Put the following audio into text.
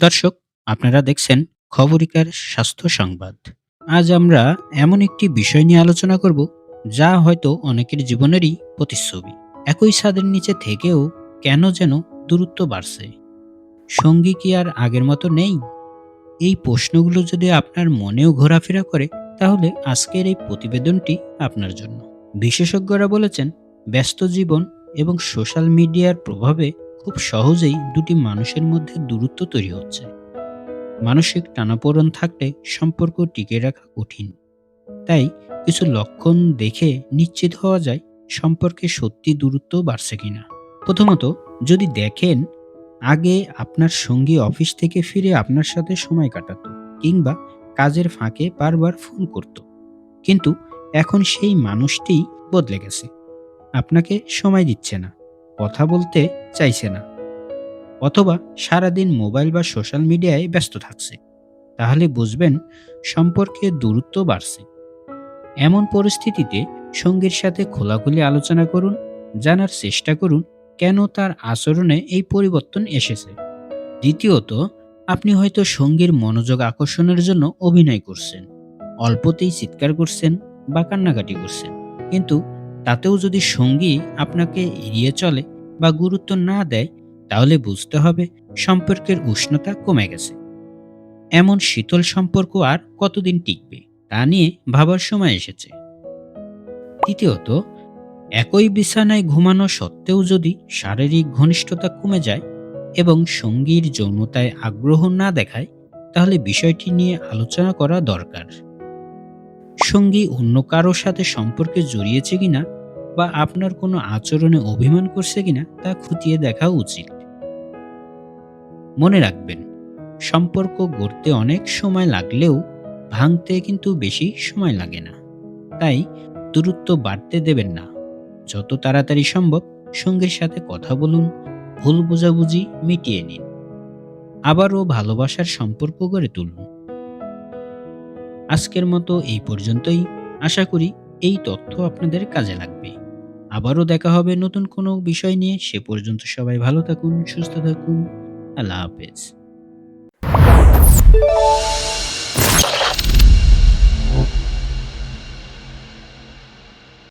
দর্শক, আপনারা দেখছেন খবরিকার স্বাস্থ্য সংবাদ। আজ আমরা এমন একটি বিষয় নিয়ে আলোচনা করব, যা হয়তো অনেকের জীবনেরই প্রতিচ্ছবি। একই ছাদের নিচে থেকেও কেন যেন দূরত্ব বাড়ছে। সঙ্গী কি আর আগের মতো নেই? এই প্রশ্নগুলো যদি আপনার মনেও ঘোরাফেরা করে, তাহলে আজকের এই প্রতিবেদনটি আপনার জন্য। বিশেষজ্ঞরা বলেছেন, ব্যস্ত জীবন এবং সোশ্যাল মিডিয়ার প্রভাবে খুব সহজেই দুটি মানুষের মধ্যে দূরত্ব তৈরি হচ্ছে। মানসিক টানাপোড়ন থাকলে সম্পর্ক টিকে রাখা কঠিন। তাই কিছু লক্ষণ দেখে নিশ্চিত হওয়া যায় সম্পর্কে সত্যি দূরত্ব বাড়ছে কিনা। প্রথমত, যদি দেখেন, আগে আপনার সঙ্গী অফিস থেকে ফিরে আপনার সাথে সময় কাটাতো কিংবা কাজের ফাঁকে বারবার ফোন করত। কিন্তু এখন সেই মানুষটি বদলে গেছে। আপনাকে সময় দিচ্ছে না। কথা বলতে চাইছে না। অথবা সারাদিন মোবাইল বা সোশ্যাল মিডিয়ায় ব্যস্ত থাকছে। তাহলে বুঝবেন সম্পর্কে দূরত্ব বাড়ছে। এমন পরিস্থিতিতে সঙ্গীর সাথে খোলাখুলি আলোচনা করুন, জানার চেষ্টা করুন কেন তার আচরণে এই পরিবর্তন এসেছে। দ্বিতীয়ত, আপনি হয়তো সঙ্গীর মনোযোগ আকর্ষণের জন্য অভিনয় করছেন। অল্পতেই চিৎকার করছেন বা কান্নাকাটি করছেন। কিন্তু তাতেও যদি সঙ্গী আপনাকে এড়িয়ে চলে বা গুরুত্ব না দেয়, তাহলে বুঝতে হবে সম্পর্কের উষ্ণতা কমে গেছে। এমন শীতল সম্পর্ক আর কতদিন টিকবে, তা নিয়ে ভাবার সময় এসেছে। তৃতীয়ত একই বিছানায় ঘুমানো সত্ত্বেও যদি শারীরিক ঘনিষ্ঠতা কমে যায় এবং সঙ্গীর যৌনতায় আগ্রহ না দেখায়, তাহলে বিষয়টি নিয়ে আলোচনা করা দরকার। সঙ্গী অন্য কারও সাথে সম্পর্কে জড়িয়েছে কিনা বা আপনার কোনো আচরণে অভিমান করছে কিনা তা খতিয়ে দেখা উচিত। মনে রাখবেন, সম্পর্ক গড়তে অনেক সময় লাগলেও ভাঙতে কিন্তু বেশি সময় লাগে না। তাই দূরত্ব বাড়তে দেবেন না। যত তাড়াতাড়ি সম্ভব সঙ্গীর সাথে কথা বলুন, ভুল বোঝাবুঝি মিটিয়ে নিন। আবারও ভালোবাসার সম্পর্ক গড়ে তুলুন। আজকের মতো এই পর্যন্তই। আশা করি এই তথ্য আপনাদের কাজে লাগবে। আবারও দেখা হবে নতুন কোনো বিষয় নিয়ে। সে পর্যন্ত সবাই ভালো থাকুন, সুস্থ থাকুন। আল্লাহ হাফেজ।